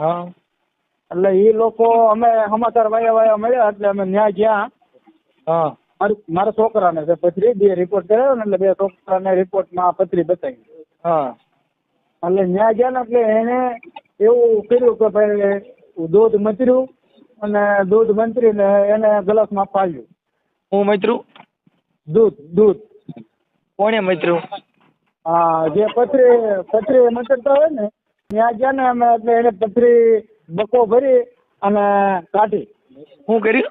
હા. એટલે એ લોકો અમે સમાચાર વાયા વાયા મળ્યા એટલે અમે ન્યા ગયા. હા. મારી- મારા છોકરાને છે પથરી બે રિપોર્ટ કર્યો ને એટલે બે છોકરાને રિપોર્ટમાં પથરી બતાવી. હા. એટલે ન્યા ગયા ને એટલે એને એવું કર્યું કે ભાઈ દૂધ મચર્યું અને દૂધ મંત્રીને એને ગ્લાસમાં પાડ્યું. હું મૈત્રું? દૂધ દૂધ. કોણે મૈત્રું? હા જે પથરી પથરી મચરતા હોય ને ત્યાં ગયા ને અમે એટલે એને પથરી બકો ભરી અને કાઢી. શું કર્યું?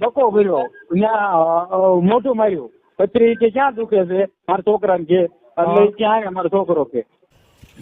બકો ભર્યો. ત્યાં મોટું માર્યું. પથરી કે ક્યાં દુખે છે? મારા છોકરાને કે. એટલે ક્યાં મારો છોકરો કે.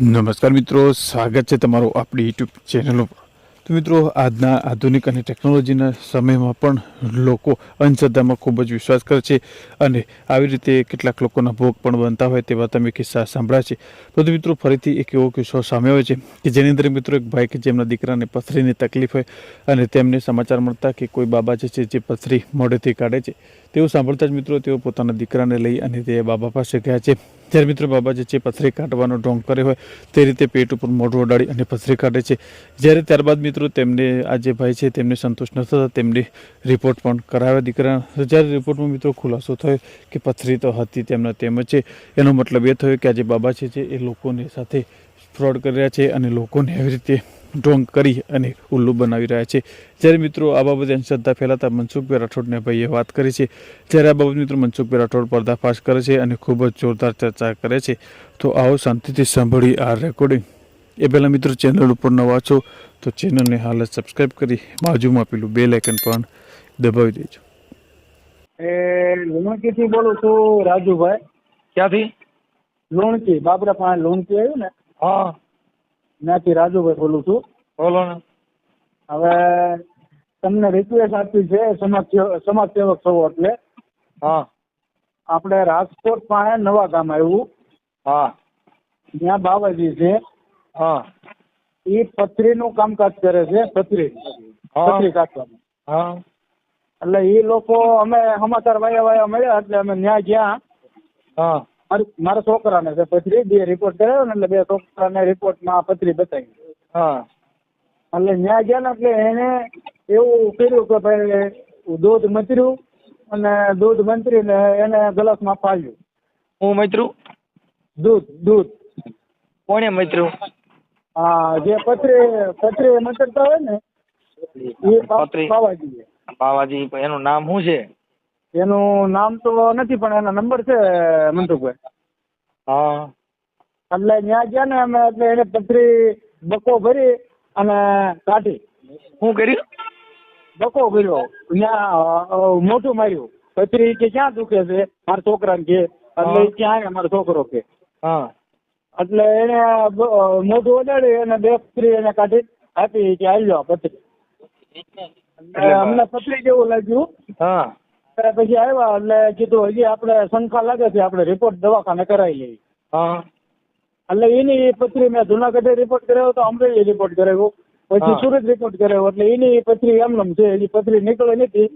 નમસ્કાર મિત્રો સ્વાગત છે તમારું આપણી યુટ્યુબ ચેનલ ઉપર. તો મિત્રો, આજના આધુનિક અને ટેકનોલોજીના સમયમાં પણ લોકો અંધશ્રદ્ધામાં ખૂબ જ વિશ્વાસ કરે છે અને આવી રીતે કેટલાક લોકોના ભોગ પણ બનતા હોય તેવા તમે કિસ્સા સાંભળ્યા છે. પરંતુ મિત્રો, ફરીથી એક એવો કિસ્સો સામે આવે છે કે જેની અંદર મિત્રો એક ભાઈ કે જેમના દીકરાને પથરીની તકલીફ હોય અને તેમને સમાચાર મળતા કે કોઈ બાબા જે છે, જે પથરી મોઢેથી કાઢે છે તેવું સાંભળતા જ મિત્રો તેઓ પોતાના દીકરાને લઈ અને તે બાબા પાસે ગયા છે. જ્યારે મિત્રો બાબા જે છે પથરી કાઢવાનો ઢોંગ કરે હોય તે રીતે પેટ ઉપર મોઢું અડાડી અને પથરી કાઢે છે. જ્યારે ત્યારબાદ મિત્રો તેમને આ જે ભાઈ છે તેમને સંતોષ ન થતા તેમને રિપોર્ટ પણ કરાવ્યા દીકરા, જ્યારે રિપોર્ટમાં મિત્રો ખુલાસો થયો કે પથરી તો હતી તેમના તેમ છે, એનો મતલબ એ થયો કે આ જે બાબા છે એ લોકોની સાથે ફ્રોડ કરી રહ્યા છે અને લોકોને એવી રીતે ઢોંગ કરી અને ઉલ્લુ બનાવી રહ્યા છે. જ્યારે મિત્રો આ બાબતે અંધશ્રદ્ધા ફેલાતા મનસુખભાઈ રાઠોડને ભાઈએ વાત કરી છે. જ્યારે આ બાબત મિત્રો મનસુખભાઈ રાઠોડ પર્દાફાશ કરે છે અને ખૂબ જ જોરદાર ચર્ચા કરે છે. તો આવો શાંતિથી સાંભળી આ રેકોર્ડિંગ એ પહેલાં મિત્રો ચેનલ ઉપર નવા છો તો ચેનલને હાલ જ સબસ્ક્રાઈબ કરી બાજુમાં પેલું બે લાઇકન પણ દબાવી દેજો. એ લુણકીથી બોલું છું રાજુભાઈ. ક્યાંથી? લુણકી બાબરા પાસે લુણકી આવ્યું ને? હા. ત્યાંથી રાજુભાઈ બોલું છું. બોલો ને. હવે તમને રિક્વેસ્ટ આપી છે સમાજ સમાજ સેવક છો એટલે. હા. આપણે રાજકોટ પાસે નવા ગામ આવ્યું. હા. ત્યાં બાવાજી છે. હા. એ પથરીનું કામકાજ કરે છે પથરી. પથરી કાઢવાનું. હા. એટલે એ લોકો અમે સમાચાર વાયા વાયા મળ્યા એટલે અમે ત્યાં ગયા. હા. મારી- મારા છોકરાને છે. પથરી બે રિપોર્ટ કરાવ્યો ને એટલે બે છોકરાને રિપોર્ટમાં પથરી બતાવી. હા. એટલે ત્યાં ગયા ને એટલે એને એવું કર્યું કે ભાઈ દૂધ મચર્યું અને દૂધ મંત્રીને એને ગ્લાસમાં પાડ્યું. હું મૈત્રું? દૂધ દૂધ. કોણે મૈત્રું? હા જે પથરી પથરી મચરતા હોય ને એ પાવાજી બાવાજી એનું નામ શું છે? એનું નામ તો નથી પણ એના નંબર છે મનસુખભાઈ હા. એટલે ત્યાં ગયા ને અમે એટલે એને પથરી બકો ભરી અને કાઢી. શું કર્યું? બકો ભર્યો. ત્યાં મોટું માર્યું. પથરી કે ક્યાં દુખે છે? મારા છોકરાને કે. એટલે ક્યાં મારો છોકરો કે. હા. એટલે એને મોઢું ઓડાડી અને બે પથરી એને કાઢી આપી કે આવી આ પથરી. અમને પથરી જેવું લાગ્યું. હા. ત્યારે પછી આવ્યા એટલે કીધું હજી આપણે શંકા લાગે છે આપણે રિપોર્ટ દવાખાને કરાવી લઈએ. હા. એટલે એની પથરી મેં જુનાગઢે રિપોર્ટ કરાવ્યો તો અમરેલી રિપોર્ટ કરાવ્યો. પછી સુરત રિપોર્ટ કરાવ્યો. એટલે એની પથરી એમનેમ છે એની પથરી નીકળે નથી.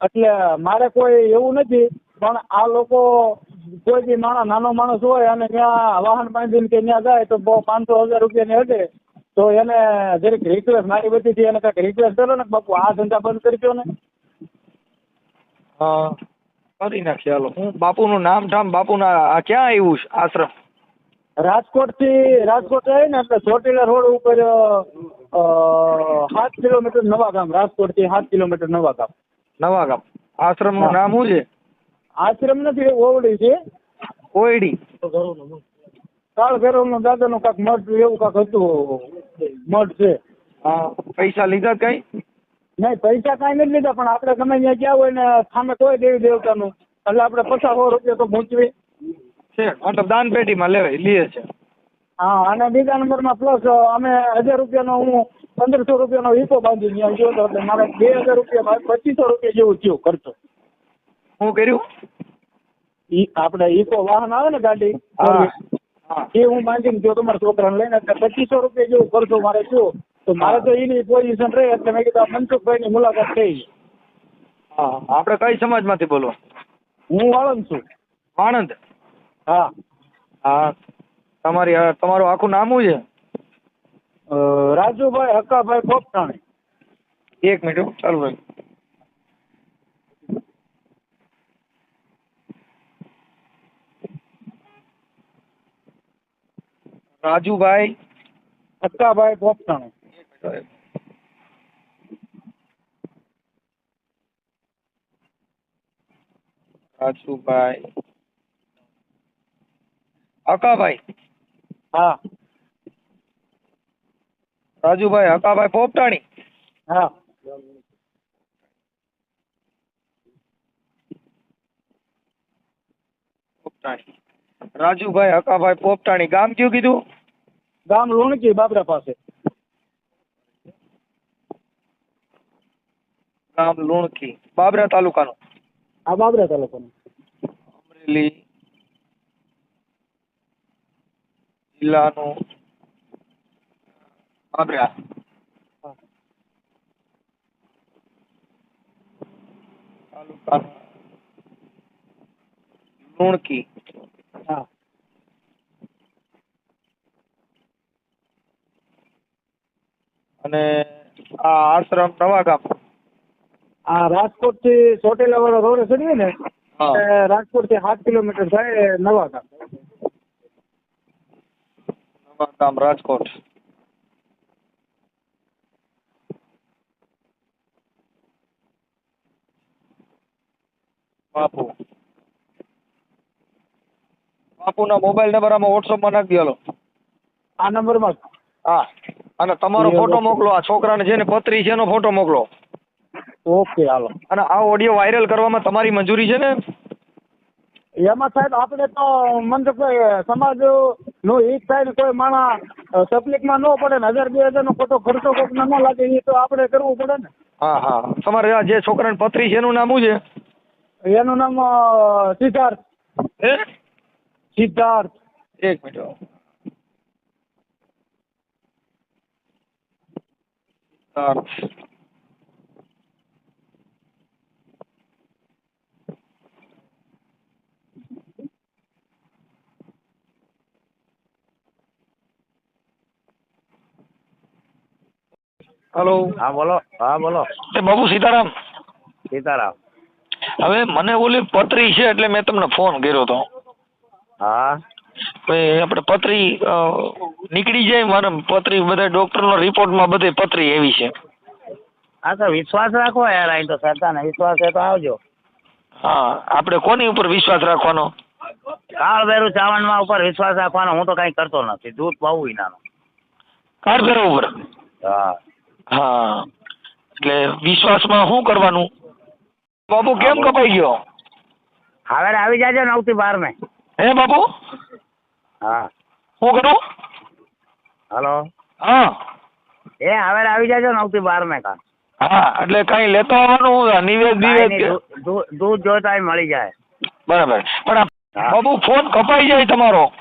એટલે મારે કોઈ એવું નથી પણ આ લોકો કોઈ બી માણસ નાનો માણસ હોય અને ત્યાં વાહન બાંધીને કે ત્યાં જાય તો બહુ પાંચસો હજાર રૂપિયાની હટે તો એને જરીક રિક્વેસ્ટ મારી બધી એને કાંઈક રિક્વેસ્ટ કરો ને બાપુ આ ધંધા બંધ કરી દો ને. હા કરી નાખીએ હાલો. હું બાપુનું નામ ઠામ બાપુના આ ક્યાં આવ્યું છે? આશ્રમ? રાજકોટથી રાજકોટ આવી ને એટલે ચોટીલા રોડ ઉપર સાત કિલોમીટર નવા ગામ રાજકોટથી સાત કિલોમીટર નવા ગામ. નવા ગામ. આશ્રમનું. નામ શું છે? આશ્રમ નથી ઓવડી છે. કોયડી કાળ ભૈરવનો દાદાનું કાંક મઠ એવું કાંક હતું મઠ છે. હા. પૈસા લીધા કઈ? નહીં પૈસા કાંઈ નથી લીધા પણ આપણે ગમે ત્યાં ગયા હોય ને સામે કોઈ દેવી દેવતાનું. એટલે આપણે પચાસ સો રૂપિયા તો પહોંચવી છે મતલબ દાન પેટીમાં લેવાય લે છે. હા અને બીજા નંબરમાં પ્લસ અમે હજાર રૂપિયાનો હું પંદરસો રૂપિયાનો ઈકો બાંધી ત્યાં ગયો હતો એટલે મારે બે હજાર રૂપિયા પચીસો રૂપિયા જેવું થયું ખર્ચો. શું કર્યું? ઈ આપણે ઈકો વાહન આવે ને ગાડી એ હું બાંધીને ગયો તમારા છોકરાને લઈને પચીસો રૂપિયા જેવું ખર્ચો મારે થયો. તો મારે તો એની પોઝિશન રહે એટલે મેં કીધું મુલાકાત થઈ. હા આપણે કઈ સમાજમાંથી બોલો? હું વાળંદ છું. આણંદ હા. હા તમારી તમારું આખું નામ શું છે? રાજુભાઈ હક્કાભાઈ પોપટાણી. એક મિનિટ ચાલુ ભાઈ રાજુભાઈ? હક્કાભાઈ પોપટાણી. રાજુભાઈ. હકાભાઈ હા. રાજુભાઈ હકાભાઈ પોપટાણી. હા. પોપટાણી. રાજુભાઈ હકાભાઈ પોપટાણી ગામ કયું કીધું? ગામ લુણકી બાબરા પાસે. ગામ લુણકી બાબરા તાલુકાનું. આ બાબરા તાલુકાનું. અમરેલી જિલ્લાનું બાબરા. તાલુકા લુણકી. હા. અને આ આશ્રમ નવા ગામ. આ રાજકોટથી ચોટીલા વાળો રોડ ચડીએ ને રાજકોટથી સાત કિલોમીટર થાય નવા ગામ. નવા ગામ રાજકોટ. બાપુ. બાપુના મોબાઈલ નંબર આમાં વોટ્સઅપમાં નાખી દેલો. આ નંબરમાં હા. અને તમારો ફોટો મોકલો. આ છોકરાને જેને પત્રી છે એનો ફોટો મોકલો. ઓકે હાલો. અને આ ઓડિયો વાયરલ કરવામાં તમારી મંજૂરી છે ને? એમાં સાહેબ આપણે તો મનસુખભાઈ સમાજ નો હિત થાય ને કોઈ માણસ તકલીફમાં ન પડે ને હજાર બે હજાર નો ખોટો ખર્ચો કોક ન લાગે એ તો આપણે કરવું પડે ને. હા હા. તમારે આ જે છોકરાને પત્રી છે એનું નામ શું છે? એનું નામ સિદ્ધાર્થ. હે? સિદ્ધાર્થ. એક મિનિટ સિદ્ધાર્થ. હલો. હા બોલો. હા બોલો. એ બાબુ સીતારામ. સીતારામ. હવે મને ઓલી પત્રી છે એટલે મેં તમને ફોન કર્યો હતો હા. આપણે પત્રી નીકળી જાય મારે પત્રી બધા ડોક્ટરનો રિપોર્ટમાં બધે પત્રી એવી છે. હા તો વિશ્વાસ રાખો યાર અહીં તો સરકારને વિશ્વાસ છે તો આવજો. હા આપણે કોની ઉપર વિશ્વાસ રાખવાનો? કાળ બેરું ચાવણમાં ઉપર વિશ્વાસ રાખવાનો. હું તો કાંઈ કરતો નથી. દૂધ બહુ વિનાનો કારગર ઉપર? હા. હા. એટલે વિશ્વાસમાં શું કરવાનું? બાપુ કેમ કપાઈ ગયો? હવે આવી જાજો નવથી બાર મેં હે બાપુ? હા. શું કરું? હલો. હા. એ હવે આવી જાજો નવથી બાર મેં કા હા એટલે કઈ લેતો આવવાનું નિવેદ નિવેદ દૂધ હોય મળી જાય. બરાબર. પણ બાપુ ફોન કપાઈ જાય તમારો.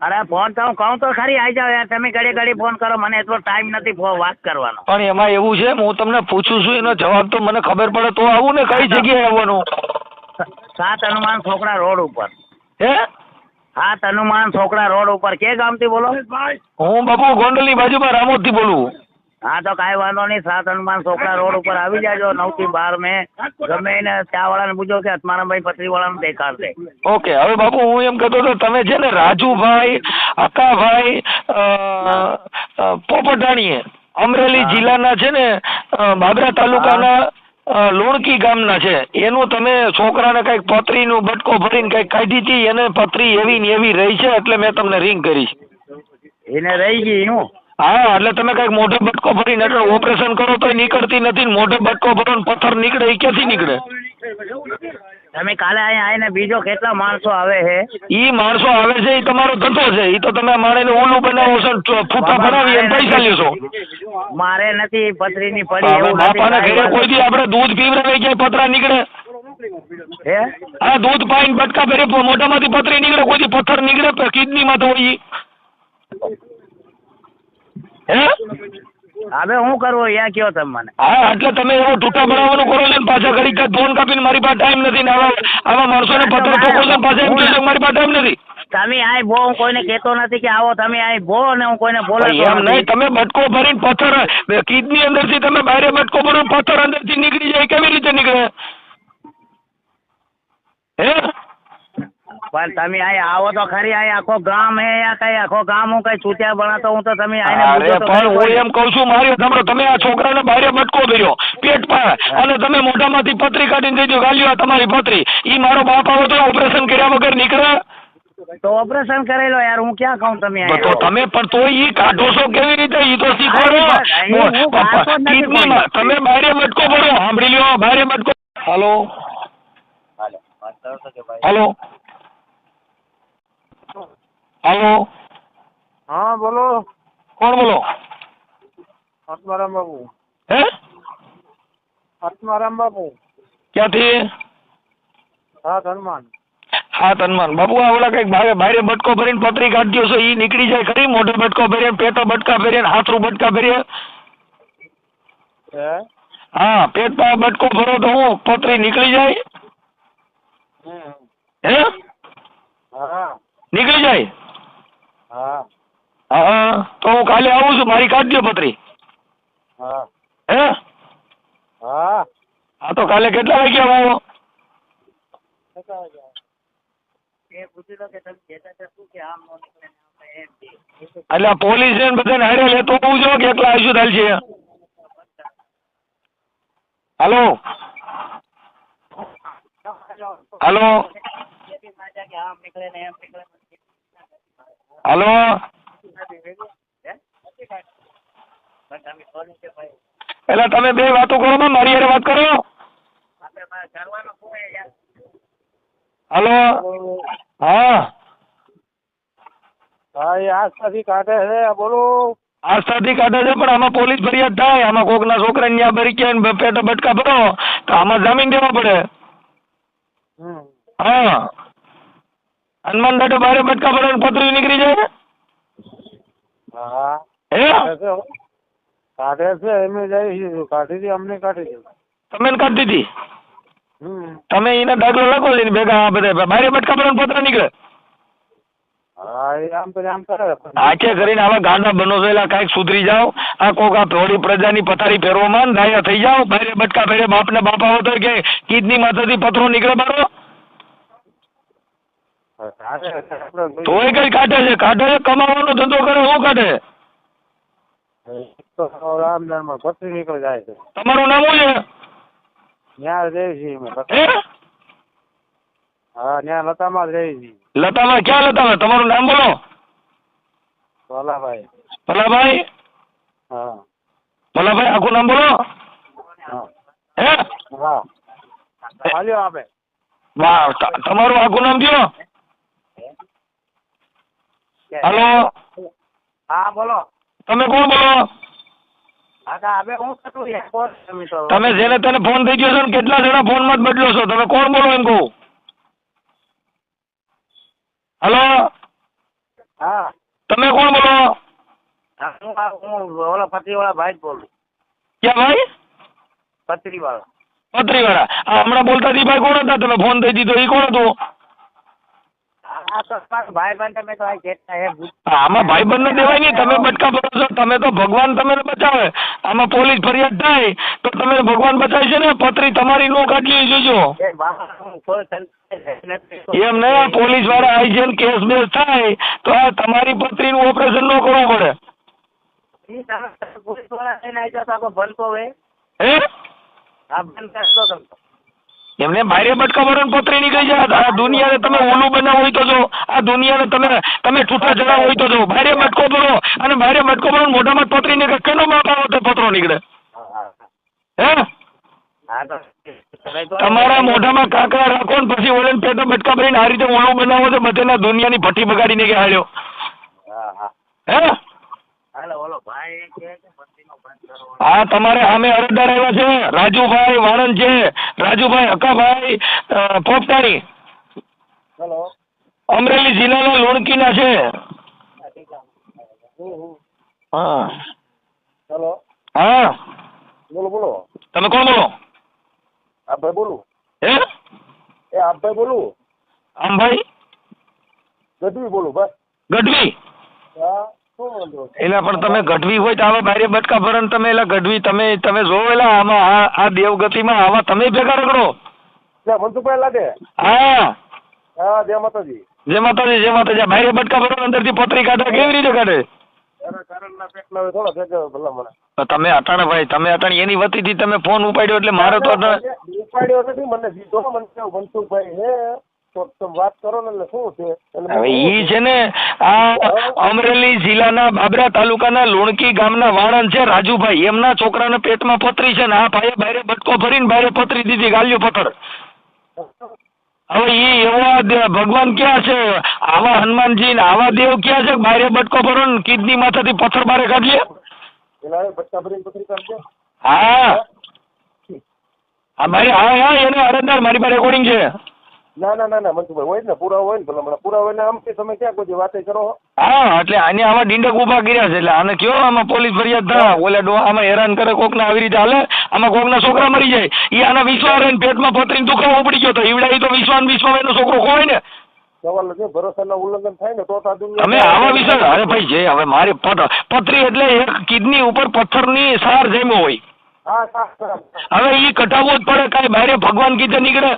અરે ફોન તો હું કહું તો ખરી આવી જાવ યાર તમે ઘડી ઘડી ફોન કરો મને એટલો ટાઈમ નથી વાત કરવાનો. પણ એમાં એવું છે હું તમને પૂછું છું એનો જવાબ તો મને ખબર પડે તો આવું ને કઈ જગ્યાએ આવવાનું? સાત હનુમાન છોકરા રોડ ઉપર. હે? સાત હનુમાન છોકરા રોડ ઉપર. કે ગામથી બોલો? હું બાપુ ગોંડલની બાજુમાં રામોદથી બોલું. હા તો કાંઈ વાંધો નહીં. સાત હનુમાન છોકરા રોડ ઉપર આવી જાજો. નવથી બાર મેં. ગમે એને ચા વાળાને પૂછો કે અત્મારાભાઈ પત્રી વાળાને દેખાડશે. ઓકે હવે બાપુ હું એમ કહેતો હતો તમે છે ને રાજુભાઈ અકાભાઈ પોપટાણીએ અમરેલી જિલ્લાના છે ને બાબરા તાલુકાના લોણકી લુણકી ગામના છે. એનું તમે છોકરાને કંઈક પત્રીનું બટકો ભરીને કંઈક કાઢી હતી એને પત્રી એવી ને એવી રહી છે એટલે મેં તમને રિંગ કરી એને રહી ગઈ હું. હા એટલે તમે કંઈક મોઢે બટકો ભરીને એટલે ઓપરેશન કરો તો નીકળતી નથી ને મોઢે બટકો ભરો ને પથ્થર નીકળે એ ક્યાંથી નીકળે? તમે કાલે અહીંયા આવીને બીજો કેટલા માણસો આવે છે? ઈ માણસો આવે છે એ તમારો ધંધો છે. એ તો તમે મારે ઓલું બનાવો છો ફૂટા ભરાવી એમ પૈસા લેશો મારે નથી પથરીની પડી બાપાને ઘરે કોઈ દી આપણે દૂધ પીવડાવે ક્યાંય પતરા નીકળે? હા? દૂધ પાઈને બટકા ભરી મોઢામાંથી પથરી નીકળે કોઈ દી પથ્થર નીકળે કિડની માં તો હોય હવે હું કરવું? યા કયો તમે મને? હા એટલે તમે એવું ટૂંકા બનાવવાનું કરો ને પાછા ઘડી ફોન કાપીને મારી પાસે ટાઈમ નથી ને આવા આવા માણસોને પથ્થર ને પાછા એમ કહેશો મારી પાસે ટાઈમ નથી. તમે આય ભો હું કોઈને કહેતો નથી કે આવો તમે આય ભો ને હું કોઈને બોલાતો એમ નહીં તમે બટકો ભરીને પથ્થર કિડની અંદરથી તમે બહાર બટકો ભરો પથ્થર અંદરથી નીકળી જાય કેવી રીતે નીકળે? હે? પણ તમે આય આવો તો ખરી આય આખો ગામ હે યા કઈ આખો ગામ હું કઈ છૂટ્યા ભણાતો હું તો તમે આઈને અરે પણ હું એમ કહું છું મારી સાંભળો. તમે આ છોકરાને બહાર બટકો ભર્યો પેટ પર અને તમે મોઢામાંથી પથરી કાઢીને દીધું ગાલ્યો આ તમારી પથરી. ઈ મારો બાપ આવો તો ઓપરેશન કર્યા વગર નીકળે? તો ઓપરેશન કરેલો યાર હું ક્યાં કહું તમે તો તમે પણ તો ઈ કાઢો છો કેવી રીતે? ઈ તો શીખવાડો. તમે બારે મટકો ભરો સાંભળી લ્યો બહાર મટકો હાલો. હાલો. હાલો હા બોલો કોણ બોલો આત્મારામ બાપુ હે આત્મારામ બાપુ ક્યાંથી હા હનુમાન હા તન્માન બાબુ આ ઓલા કંઈક બારે બારે બટકો ભરીને પતરી કાઢ્યો છે ઈ નીકળી જાય ખરી મોઢે બટકો ભરીને પેટો બટકા ભરીને હાથરું બટકા ભરીએ? હે? હા પેટ પર બટકો ભરો તો હું પતરી નીકળી જાય? હમ. હે હા નીકળી જાય હા હા તો હું કાલે આવું છું મારી કાઢજો પત્રી હા. હે? હા. હા તો કાલે કેટલા વાગે આવો? એ પૂછી લો કે તમે કહેતા હતા શું કે આમ નો નીકળે ને આમ એમ કે. એટલે પોલીસ ને બધાને હારે લેતો હોવું જો કે એકલા આવીશું થાય છે? હાલો? હાલો? હાલો તમે બોલો કે ભાઈ એટલે તમે બે વાતો કરો ને મારી હારે વાત કરો. હાલો. હા. હા એ આસ્થાથી કાઢે છે બોલો. આસ્થાથી કાઢે છે પણ આમાં પોલીસ ફરિયાદ થાય. આમાં કોકના છોકરાને ત્યાં ભરી ગયા પેટે બટકા ભરો તો આમાં જામીન દેવા પડે. હમ. હા. હનુમાન દાદા બારે બટકા ભરો પતરી નીકળી જાય. હા. હે? કાઢે છે એમ જાય છે કાઢી દી અમને કાઢી દી તમે એને કાઢી દીધી? તમે એના દાખલો લખો લઈને ભેગા બધા બારે બટકા ભરો પત્ર નીકળે. આંખે કરીને આવા ગાંડા બનો છો એટલે કાંઈક સુધરી જાઓ આ કોક આ થોડી પ્રજાની પથારી ફેરવોમાં ડાયા થઈ જાઓ બારે બટકા ફેરે બાપને બાપા હોતો કે કીડની માથાથી પથરો નીકળે બારો. તોય કઈ કાઢે છે? કાઢે છે કમાવાનો ધંધો કરે શું કાઢે? તો રામદાનમાં પથરી નીકળી જાય છે. તમારું નામ શું છે? ત્યાં દેવજી હે? ત્યાં લતામાં જ રહી લતામાં ક્યાં લતામાં? તમારું નામ બોલો. ભલાભાઈ. ભલાભાઈ? હા. ભલાભાઈ આખું નામ બોલો. હા. હે? હા. હાલ્યો આપે. વાહ તમારું આખું નામ કયો હલો. હા બોલો. તમે કોણ બોલો હા તો હવે હું કરું યાર કોણ તમે જેને તેને ફોન થઈ ગયો છો ને કેટલા જણા ફોનમાં બદલો છો? તમે કોણ બોલો એમ કહું? હાલો? હા. તમે કોણ બોલો? હું ઓલા ભાઈ બોલું. ક્યાં ભાઈ? પત્રીવાળા આ હમણાં બોલતા હતી ભાઈ કોણ હતા? તમે ફોન થઈ દીધો એ કોણ હતું? તમારો ભાઈ બંધ તમે આમાં ને દેવાય નહીં તમે બટકા ભરો છો તમે તો ભગવાન તમને બચાવે. આમાં પોલીસ ફરિયાદ થાય તો તમે ભગવાન બચાવે છે ને પત્રી તમારી નો કાઢી જોજો. એમ નહીં પોલીસવાળા આવી ને કેસ બેસ થાય તો આ તમારી પત્રીનું ઓપરેશન ન કરવું પડે. પોલીસવાળા બંધ હોય હે? હા બંધ કરો તમે. એમને બારે બટકા વરણ પત્રી નીકળી જાય. આ દુનિયાને તમે ઓલું બનાવો હોય તો જો આ દુનિયાને તમે તમે છૂટા જણા હોય તો જો. બારે મટકો ભરો અને બારે મટકો ભરો મોઢામાં પતરી નીકળે. કેનો બાપ આવો તો પતરો નીકળે? હા, તમારા મોઢામાં કાંકરા રાખો ને પછી ઓલે પેટો મટકા ભરીને આ રીતે ઓલું બનાવો તો બધેના દુનિયાની ભઠ્ઠી બગાડીને કે હાલ્યો? હા? હા તમારે સામે અરજદાર આવ્યા છે. રાજુભાઈ વાણંદ છે. રાજુભાઈ હકાભાઈ પોપટાણી. હેલો. અમરેલી જિલ્લાના લોણકીના છે. હા હેલો. હા. બોલો બોલો. તમે કોણ બોલો? આપભાઈ બોલું. હે? એ આપભાઈ બોલું. આમભાઈ ગઢવી બોલું ભાઈ ગઢવી? હા. એલા પણ તમે ગઢવી હોય તો આવા બારે બટકા ભરણ તમે એટલે ગઢવી તમે તમે જોવો એલા આમાં આ દેવગતિમાં આવા તમે ભેગા રગડો. મનસુખભાઈ લાગે? હા. હા જય માતાજી. જય માતાજી જય માતાજી. બારે બટકા ભરણ અંદરથી પતરી કાઢે કેવી રીતે કાઢે? તમે અટાણે ભાઈ તમે અટાણે એની વતીથી તમે ફોન ઉપાડ્યો એટલે મારે તો ઉપાડ્યો નથી મને મને મનસુખભાઈ વાત કરો ને એટલે શું છે? હવે ઈ છે ને આ અમરેલી જિલ્લાના બાબરા તાલુકાના લુણકી ગામના વાળંદ છે રાજુભાઈ. એમના છોકરાના પેટમાં પથરી છે ને આ ભાઈએ બારે બટકો ભરીને બારે પથરી દીધી ગાલ્યો પથર હવે ઈ એવા ભગવાન ક્યાં છે? આવા હનુમાનજી ને આવા દેવ ક્યાં છે? બારે બટકો ભરો ને કિડની માથાથી પથ્થર બારે કાઢીએ. એના ભરીને પથરી કાઢજે. હા. હા મારી હા હા એને અરજદાર મારી પાસે રેકોર્ડિંગ છે. ના ના ના ના મનસુખભાઈ હોય ને પૂરા હોય ને ભલા મને પૂરા હોય આમ કે તમે ક્યાં કોઈ વાતે કરો હા? એટલે આને આવા ડીંડક ઊભા કર્યા છે એટલે આને કયો આમાં પોલીસ ફરિયાદ ના ઓલા ડો આમાં હેરાન કરે કોકને આવી રીતે હાલે આમાં કોકના છોકરા મરી જાય. એ આના વિશ્વા રહીને પેટમાં પથરીને દુખાવો ઉપડી ગયો તો ઈવડા તો વિશ્વાન વિશ્વા એનો છોકરો ખોવાય ને. સવાલ છે ભરોસાના ઉલ્લંઘન થાય ને તો અમે આવા વિશે અરે ભાઈ જે હવે મારે પથ- પથરી એટલે એક કિડની ઉપર પથ્થરની સાર જમ્યો હોય. હવે એ કટાવવો જ પડે કાંઈ બહાર ભગવાન કીધે નીકળે.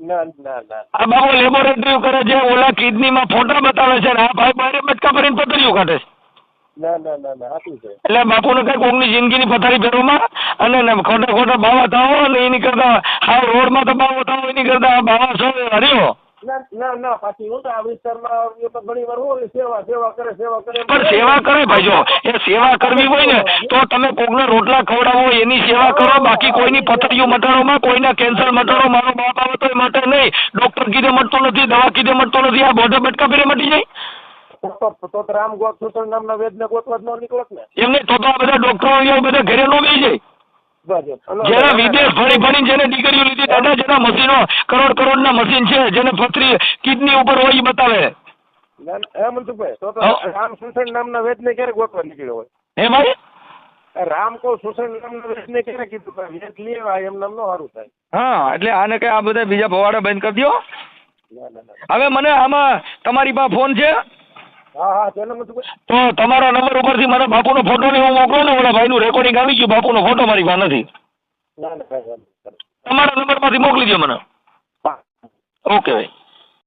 ના ના ના. આ બાબો લેબોરેટરી કરે છે ઓલા કિડની માં ફોટા બતાવે છે આ ભાઈ બારે બચકા ભરીને પથરીઓ કાઢે છે. ના ના ના ના સાચું છે. એટલે બાપુને કઈ કોકની જિંદગીની પથારી ફેરવમાં અને ખોટા ખોટા બાવા થાવો અને એની કરતા હા રોડમાં તો બાવો થાવો એની કરતા બાવા છો હર્યો. ના ના ના પાછી હું તો આ વિસ્તારમાં તો ઘણી વાર હોય સેવા સેવા કરે સેવા કરે. પણ સેવા કરે ભાઈ જો એ સેવા કરવી હોય ને તો તમે કોકના રોટલા ખવડાવો એની સેવા કરો બાકી કોઈની પથરીઓ મટાડોમાં કોઈના કેન્સર મટાડો મારો બાપ આવે તો એ માટે નહીં. ડોક્ટર કીધે મટતો નથી દવા કીધે મટતો નથી આ બોધે બટકા ફેરે મટી જાય. તો રામ ગોત નામના વેદને ગોતવા જ ન નીકળત ને. એમને તો તો બધા ડોક્ટરો બધા ઘરે નો બેસી જાય. જેના વિદેશ ભણી ભણી જેને દીકરીઓ લીધી દાદા જેના મશીનો કરોડ કરોડના મશીન છે જેને પથરી કિડની ઉપર હોય એ બતાવે. ના, ના, મનસુખભાઈ તો રામ સુસણ નામના વેદને ક્યારે ગોતવા નીકળ્યો હોય? હે ભાઈ? રામ કો સુસણ નામના વેદને ક્યારે કીધું? વેદ લેવા એમ નામ નો સારું થાય. હા એટલે આને કઈ આ બધા બીજા ભવાડા બંધ કરી દો ના ના ના. હવે મને આમાં તમારી પાસે ફોન છે? તો તમારા નંબર ઉપરથી મને બાપુનો ફોટો ને હું મોકલો ને ઓલા ભાઈનું રેકોર્ડિંગ આવી ગયું બાપુનો ફોટો મારી પાસે નથી તમારા નંબર નંબરમાંથી મોકલી દો મને. ઓકે ભાઈ.